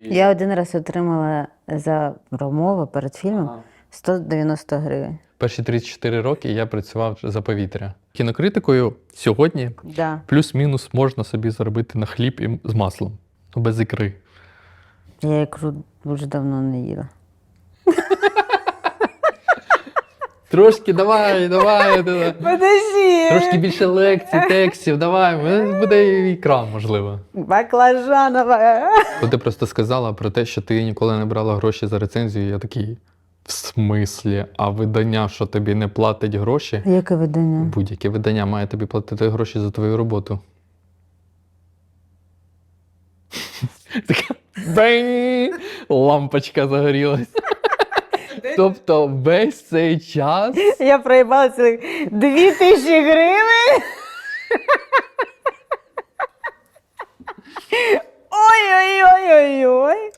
Я один раз отримала за промову перед фільмом 190 гривень. Перші 34 роки я працював за повітря. Кінокритикою сьогодні Да. плюс-мінус можна собі заробити на хліб і з маслом, ну, без ікри. Я ікру дуже давно не їла. Трошки давай, давай. давай. Подожди! Трошки більше лекцій, текстів, давай. е, Буде і ікра, можливо. Баклажанова. Коли ти просто сказала про те, що ти ніколи не брала гроші за рецензію, я такий. В смислі, а видання, що тобі не платить гроші, Яке видання? будь-яке видання має тобі платити гроші за твою роботу. Така бень! Лампочка загорілась. Тобто весь цей час Я проїбала цілих дві тисячі гривень.